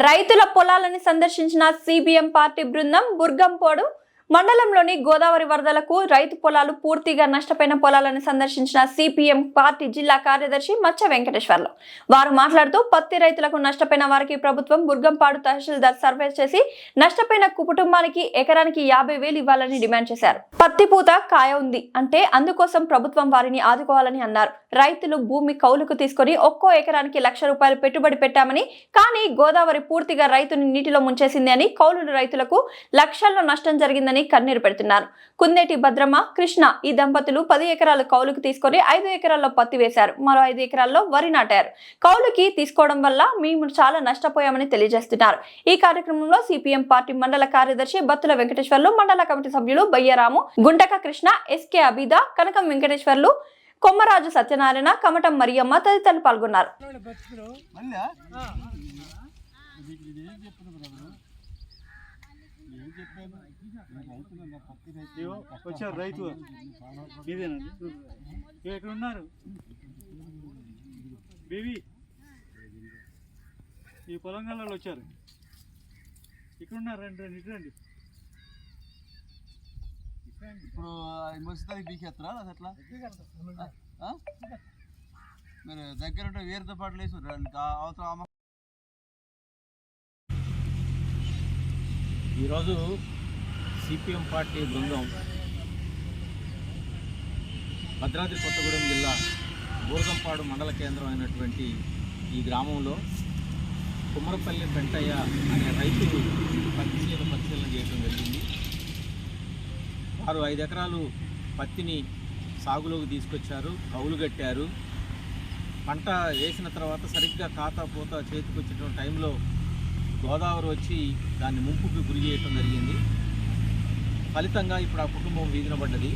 రైతుల పొలాలను సందర్శించిన సిబిఎం పార్టీ బృందం బుర్గంపోడు మండలంలోని గోదావరి వరదలకు రైతు పొలాలు పూర్తిగా నష్టపోయిన పొలాలను సందర్శించిన సిపిఎం పార్టీ జిల్లా కార్యదర్శి మచ్చ వెంకటేశ్వర్లు. వారు మాట్లాడుతూ పత్తి రైతులకు నష్టపోయిన వారికి ప్రభుత్వం బుర్గంపాడు తహసీల్దార్ సర్వే చేసి నష్టపోయిన కుటుంబానికి ఎకరానికి యాభై వేలు ఇవ్వాలని డిమాండ్ చేశారు. పత్తి పూత కాయ ఉంది అంటే అందుకోసం ప్రభుత్వం వారిని ఆదుకోవాలని అన్నారు. రైతులు భూమి కౌలుకు తీసుకొని ఒక్కో ఎకరానికి లక్ష రూపాయలు పెట్టుబడి పెట్టామని కానీ గోదావరి పూర్తిగా రైతుని నీటిలో ముంచేసింది అని కౌలు రైతులకు లక్షల్లో నష్టం జరిగిందని కన్నీరు పెడుతున్నారు. కుందేటి భద్రమ్మ కృష్ణ ఈ దంపతులు పది ఎకరాలు కౌలుకు తీసుకొని ఐదు ఎకరాల్లో పత్తి వేశారు. మరో ఐదు ఎకరాల్లో వరి నాటారు. కౌలుకి తీసుకోవడం వల్ల మేము చాలా నష్టపోయామని తెలియజేస్తున్నారు. ఈ కార్యక్రమంలో సిపిఎం పార్టీ మండల కార్యదర్శి బత్తుల వెంకటేశ్వర్లు మండల కమిటీ సభ్యులు బయ్యరాము గుంటక కృష్ణ ఎస్కే అబిద కనకం వెంకటేశ్వర్లు కొమ్మరాజు సత్యనారాయణ కమటం మరియమ్మ తదితరులు పాల్గొన్నారు. ఏం వచ్చారు రైతు. ఇదేనండి ఇగో ఇక్కడ ఉన్నారు? బేబీ ఈ పొలంగాలలో వచ్చారు. ఇక్కడ ఉన్నారు. రండి రండి ఇటు రండి. ఇప్పుడు ముస్తాకి బీకేస్తారా అది ఎట్లా? ఆ? మీరు దగ్గర ఉంటే వేరుతో పాటు లేసు అవసరం ఈరోజు సిపిఎం పార్టీ బృందం భద్రాద్రి కొత్తగూడెం జిల్లా బూరగంపాడు మండల కేంద్రం అయినటువంటి ఈ గ్రామంలో కుమ్మరపల్లి పెంటయ్య అనే రైతు పత్తి చేను పరిశీలన చేయడం జరిగింది. వారు ఐదు ఎకరాలు పత్తిని సాగులోకి తీసుకొచ్చారు కౌలు కట్టారు. పంట వేసిన తర్వాత సరిగ్గా ఖాతా పూత చేతికి వచ్చేటువంటి టైంలో గోదావరి వచ్చి దాన్ని ముంపుకి గురి చేయటం జరిగింది. ఫలితంగా ఇప్పుడు ఆ కుటుంబం వీధిన పడ్డది.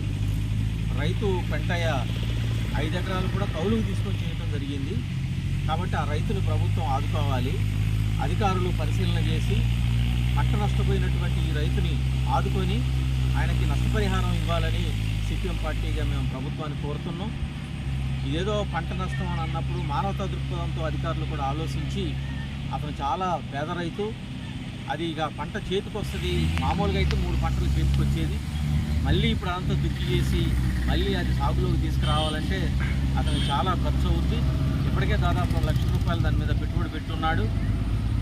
రైతు పెంటయ్య ఐదు ఎకరాలు కూడా కౌలుకు తీసుకొని చేయటం జరిగింది. కాబట్టి ఆ రైతును ప్రభుత్వం ఆదుకోవాలి. అధికారులు పరిశీలన చేసి పంట నష్టపోయినటువంటి ఈ రైతుని ఆదుకొని ఆయనకి నష్టపరిహారం ఇవ్వాలని సిపిఎం పార్టీగా మేము ప్రభుత్వాన్ని కోరుతున్నాం. ఇదేదో పంట నష్టం అని అన్నప్పుడు మానవతా దృక్పథంతో అధికారులు కూడా ఆలోచించి అతను చాలా పేద రైతు. అది ఇక పంట చేతికి వస్తుంది. మామూలుగా అయితే మూడు పంటలు చేతికి వచ్చేది. మళ్ళీ ఇప్పుడు అదంతా దుక్కి చేసి మళ్ళీ అది సాగులోకి తీసుకురావాలంటే అతను చాలా ఖర్చు అవుద్ది. ఇప్పటికే దాదాపు లక్ష రూపాయలు దాని మీద పెట్టుబడి పెట్టున్నాడు.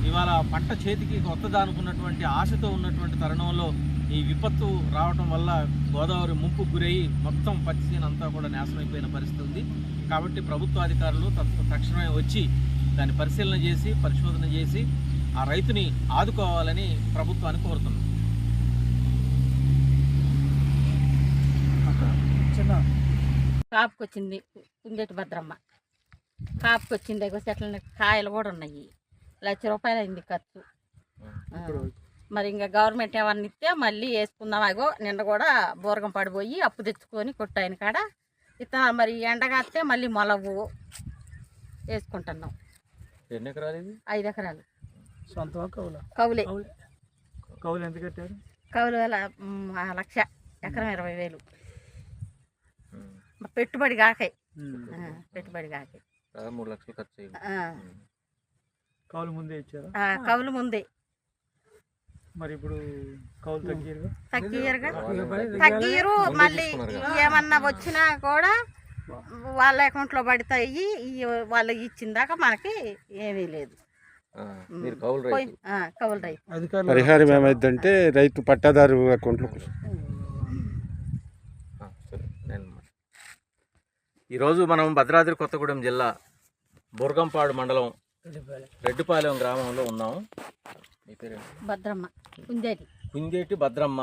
ఇవాళ పంట చేతికి కొత్తదానుకున్నటువంటి ఆశతో ఉన్నటువంటి తరుణంలో ఈ విపత్తు రావటం వల్ల గోదావరి ముంపు గురయ్యి మొత్తం పత్తి అంతా కూడా నాశనం అయిపోయిన పరిస్థితి ఉంది. కాబట్టి ప్రభుత్వ అధికారులు తత్- తక్షణమే వచ్చి దాన్ని పరిశీలన చేసి పరిశోధన చేసి ఆ రైతుని ఆదుకోవాలని ప్రభుత్వాన్ని కోరుతున్నాం. కాపుకొచ్చింది కుందేటి భద్రమ్మ. కాపుకొచ్చింది చెట్ల కాయలు కూడా ఉన్నాయి. లక్ష రూపాయలు అయింది ఖర్చు. మరి ఇంకా గవర్నమెంట్ ఏమన్నా ఇస్తే మళ్ళీ వేసుకుందాం. అగో నిన్న కూడా బూరగం పడిపోయి అప్పు తెచ్చుకొని కొట్టాయన కాడ. ఇతను మరి ఎండగాస్తే మళ్ళీ మొలవు వేసుకుంటున్నాం. ఎన్ని ఎకరాలు ఇది? ఐదు ఎకరాలు. కౌల. కవులే కౌలు. ఎంత కట్టారు? లక్ష ఎకరం ఇరవై వేలు. పెట్టుబడి కాకాయి పెట్టుబడి కాకాయి మూడు లక్షలు ఖర్చు కౌలు ముందే ఇచ్చారా? కవులు ముందే. మరి ఇప్పుడు కౌలు తగ్గిరు ముందే మళ్ళీ. ఏమన్నా వచ్చినా కూడా వాళ్ళ అకౌంట్లో పడతాయి. ఈ వాళ్ళకి ఇచ్చిన దాకా మనకి ఏమీ లేదు. మీరు కౌలు రైతు. పరిహారం ఏమైందంటే రైతు పట్టాదారు మా- ఈరోజు మనం భద్రాద్రి కొత్తగూడెం జిల్లా బుర్గంపాడు మండలం రెడ్డిపాలెం గ్రామంలో ఉన్నాము మీ పేరు భద్రమ్మ కుందేటి. కుందేటి భద్రమ్మ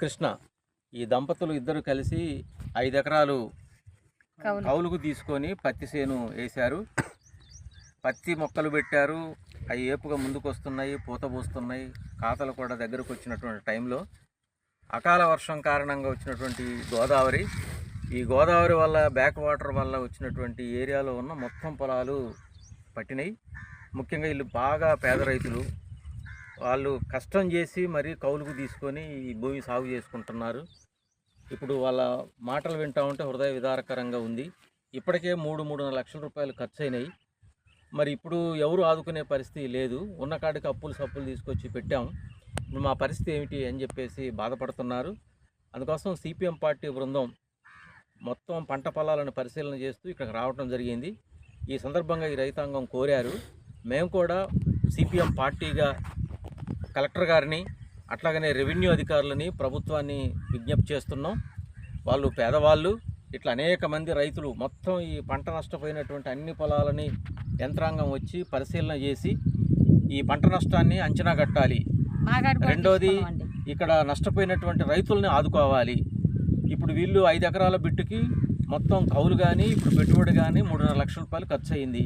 కృష్ణ. ఈ దంపతులు ఇద్దరు కలిసి ఐదు ఎకరాలు కౌలుకు తీసుకొని పత్తి చేను వేశారు. పత్తి మొక్కలు పెట్టారు. అవి ఏపుగా ముందుకు వస్తున్నాయి పూత పోస్తున్నాయి. కాతలు కూడా దగ్గరకు వచ్చినటువంటి టైంలో అకాల వర్షం కారణంగా వచ్చినటువంటి గోదావరి ఈ గోదావరి వల్ల బ్యాక్ వాటర్ వల్ల వచ్చినటువంటి ఏరియాలో ఉన్న మొత్తం పొలాలు పట్టినాయి. ముఖ్యంగా వీళ్ళు బాగా పేద రైతులు. వాళ్ళు కష్టం చేసి మరీ కౌలుకు తీసుకొని ఈ భూమి సాగు చేసుకుంటున్నారు. ఇప్పుడు వాళ్ళ మాటలు వింటా ఉంటే హృదయ విదారకరంగా ఉంది. ఇప్పటికే మూడు మూడున్నర లక్షల రూపాయలు ఖర్చు అయినాయి. మరి ఇప్పుడు ఎవరు ఆదుకునే పరిస్థితి లేదు. ఉన్న కాడికి అప్పులు సప్పులు తీసుకొచ్చి పెట్టాం. ఇప్పుడు మా పరిస్థితి ఏమిటి అని చెప్పేసి బాధపడుతున్నారు. అందుకోసం సిపిఎం పార్టీ బృందం మొత్తం పంట పొలాలను పరిశీలన చేస్తూ ఇక్కడికి రావడం జరిగింది. ఈ సందర్భంగా ఈ రైతాంగం కోరారు. మేము కూడా సిపిఎం పార్టీగా కలెక్టర్ గారిని అట్లాగనే రెవెన్యూ అధికారులని ప్రభుత్వాన్ని విజ్ఞప్తి చేస్తున్నాం. వాళ్ళు పేదవాళ్ళు. ఇట్లా అనేక మంది రైతులు మొత్తం ఈ పంట నష్టపోయినటువంటి అన్ని పొలాలని యంత్రాంగం వచ్చి పరిశీలన చేసి ఈ పంట నష్టాన్ని అంచనా కట్టాలి. రెండోది. ఇక్కడ నష్టపోయినటువంటి రైతుల్ని ఆదుకోవాలి. ఇప్పుడు వీళ్ళు ఐదు ఎకరాల బిట్టుకి మొత్తం కౌలు కానీ ఇప్పుడు పెట్టుబడి కానీ మూడున్నర లక్షల రూపాయలు ఖర్చు అయింది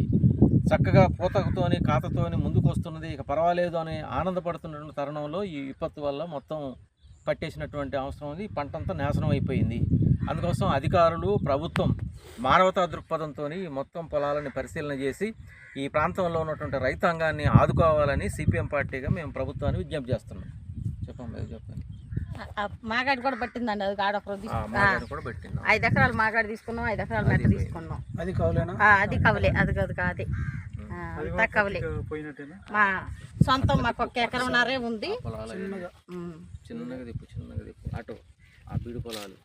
చక్కగా పూతతోని ఖాతతోని ముందుకు వస్తున్నది ఇక పర్వాలేదు అని ఆనందపడుతున్న తరుణంలో ఈ విపత్తు వల్ల మొత్తం పట్టేసినటువంటి అవసరం ఉంది. ఈ పంట అంతా నాశనం అయిపోయింది. అందుకోసం అధికారులు ప్రభుత్వం మానవతా దృక్పథంతో మొత్తం పొలాలని పరిశీలన చేసి ఈ ప్రాంతంలో ఉన్నటువంటి రైతాంగాన్ని ఆదుకోవాలని సిపిఎం పార్టీగా మేము ప్రభుత్వాన్ని విజ్ఞప్తి చేస్తున్నాం. చెప్పండి చెప్పండి. మాగాడి కూడా పట్టిందండి అది కూడా పెట్టిందాం. ఐదు ఎకరాలు మాగాడి తీసుకున్నాం ఐదు ఎకరాలు మెట్ట తీసుకున్నాం. అది కౌలేనా ఆ, అది కవలే అది కాదు కాదే. ఆ, అది అంతా కూడా కవలే. పూర్తిగా పోయినట్టేనా? మా సొంతం మాకు ఒక ఎకరంన్నరే ఉంది. చిన్నగా తిప్పు చిన్నగా తిప్పు. అటు ఆ బీడు పొలాలు.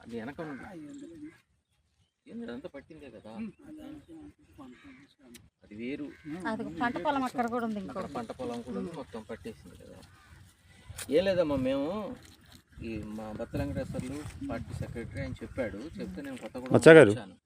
అది వెనక అదంతా పట్టిందే కదా. అది వేరు. అది పంట పొలం అక్కడ కూడా ఉంది ఇంకో పంట పొలం కూడా ఉంది, మొత్తం పట్టేసింది కదా. ఏం లేదమ్మా మేము ఈ మా బత్త వెంకటేశ్వర్లు పార్టీ సెక్రటరీ అని చెప్పాడు. చెప్తే నేను మచ్చా గారు. వచ్చాను.